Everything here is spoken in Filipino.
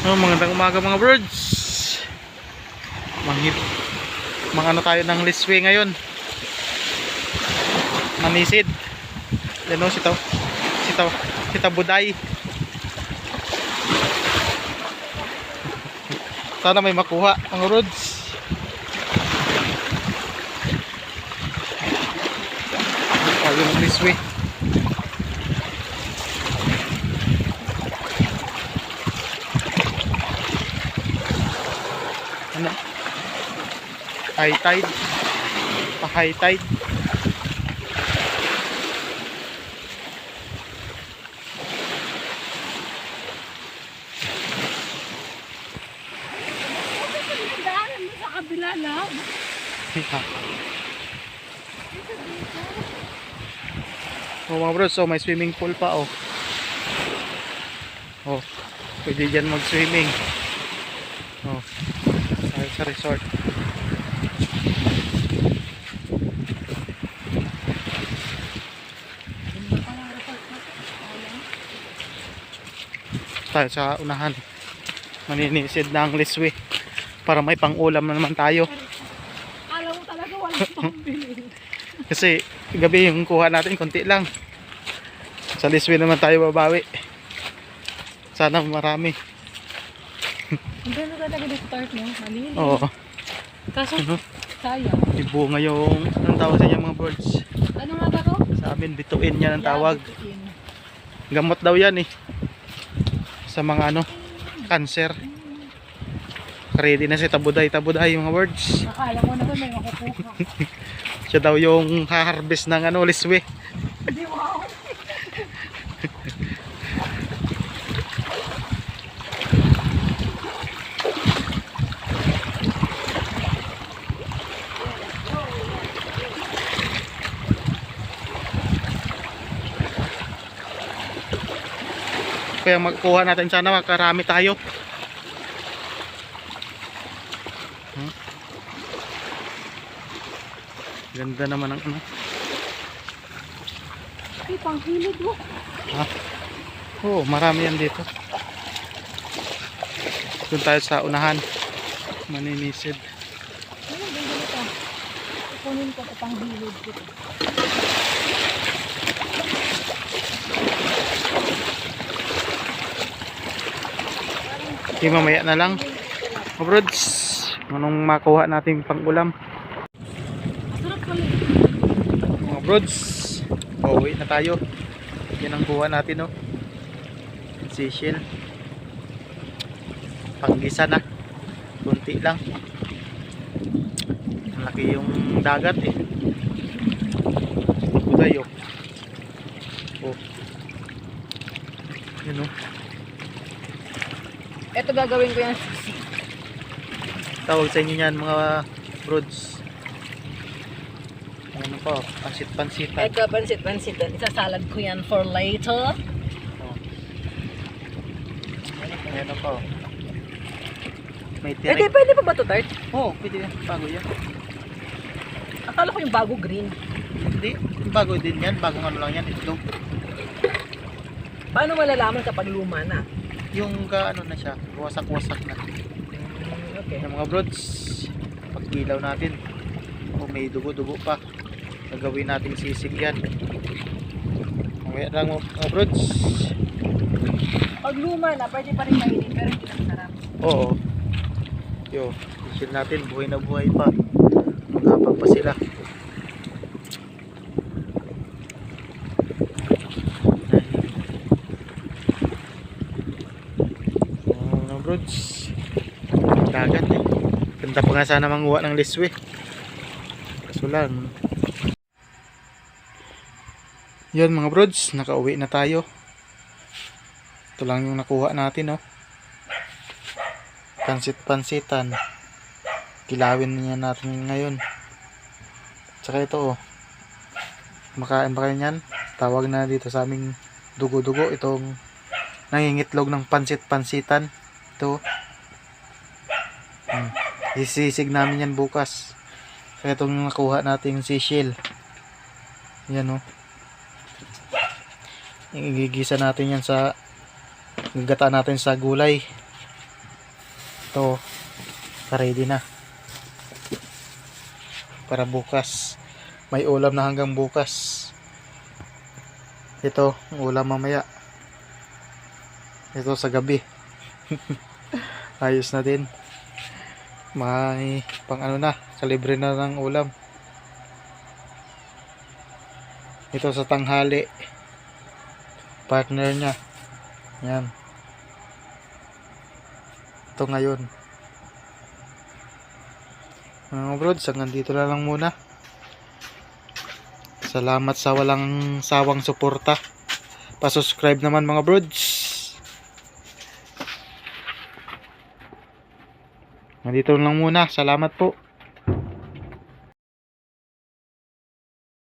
Oh, magandang umaga mga birds. Manghip. Mga ano tayo ng liswe ngayon. Manisid. Yan o, sitaw. Sitaw. Sitaw buday. Sana may makuha mga birds. Tayo ng liswe. Ano high tide. Pa high tide. Kabila lang. oh mga bros so may swimming pool pa oh. Oh pwede dyan mag swimming oh sa resort tayo sa unahan maninisid na ang liswi para may pang ulam na naman tayo Alam mo talaga walang pambili. Kasi gabi yung kuha natin konti lang. Sa Liswi naman tayo babawi. Sana marami. Ang ganda talaga ng start mo. Malinis. Oo. Kaso, sayang. Ibunga yung anong tawag sa inyo mga birds. Ano nga ba to? Sa amin bituin yan ang tawag. Yabitin. Gamot daw yan eh. Sa mga ano, cancer. Ready na si tabuday tabuday mga birds. Akala mo naman may makukuha. Siya daw yung ha-harvest ng ano, liswi. Hindi wow. Kaya magkuha natin sana makarami tayo. Hmm? Ganda naman ang ano. Ay, panghilig mo. Oo, marami yan dito. Doon tayo sa unahan. Maninisid. Ano, ganda nito. Kunin ko ito panghilig ko. Okay, mamaya na lang. Mga brods, anong makuha natin pang ulam? Mga brods, pauwi na tayo. Yan ang kuha natin, no? Seashell. Panggisa na. Kunti lang. Ang laki yung dagat, eh. Buday, oh. Oh. Yun, oh. Ito gagawin ko yan sisi. tawag sa inyo yan mga broads ano po pansit pansitan Ito, pansit-pansit. Isasalad ko yan for later. ano po may Pwede, tirik pwede pa ba ito, Tart? oh pwede yan bago yan Akala ko yung bago green. hindi bago din yan bagong ano lang yan itlog Paano malalaman kapag luma na? Yung ka ano na siya wasak wasak na Okay. yung mga broads pagkilaw natin oh may dugo dugo pa gagawin natin sisig yan mamaya lang mga broads Pag luma na, pwede pa rin kainin, pero hindi na sarap. Oo. Yo, isil natin, buhay na buhay pa. Magapag pa sila. Brods. Dagat eh. Ganda pa nga sana manguha ng liswi. Kaso lang. Yun mga brods, nakauwi na tayo. Ito lang yung nakuha natin, oh pansit-pansitan. Kilawin niya natin ngayon. Tsaka ito oh. Makain ba kayo niyan? Tawag na dito sa aming dugo-dugo itong nangingitlog ng pansit-pansitan. Ito. Hmm. Isisig namin yan bukas. Kaya itong nakuha nating seashell. Yan oh. Igigisa natin yan sa gagata natin sa gulay. Ito, ready na. Para bukas. May ulam na hanggang bukas. Ito, ulam mamaya. Ito sa gabi. Ayos na din. May pang ano na, kalibre na ng ulam. Ito sa tanghali. Partner niya. Yan. Ito ngayon. Mga brods, hanggang dito na lang muna. Salamat sa walang sawang suporta. Pa-subscribe naman mga brods. Nandito lang muna. Salamat po.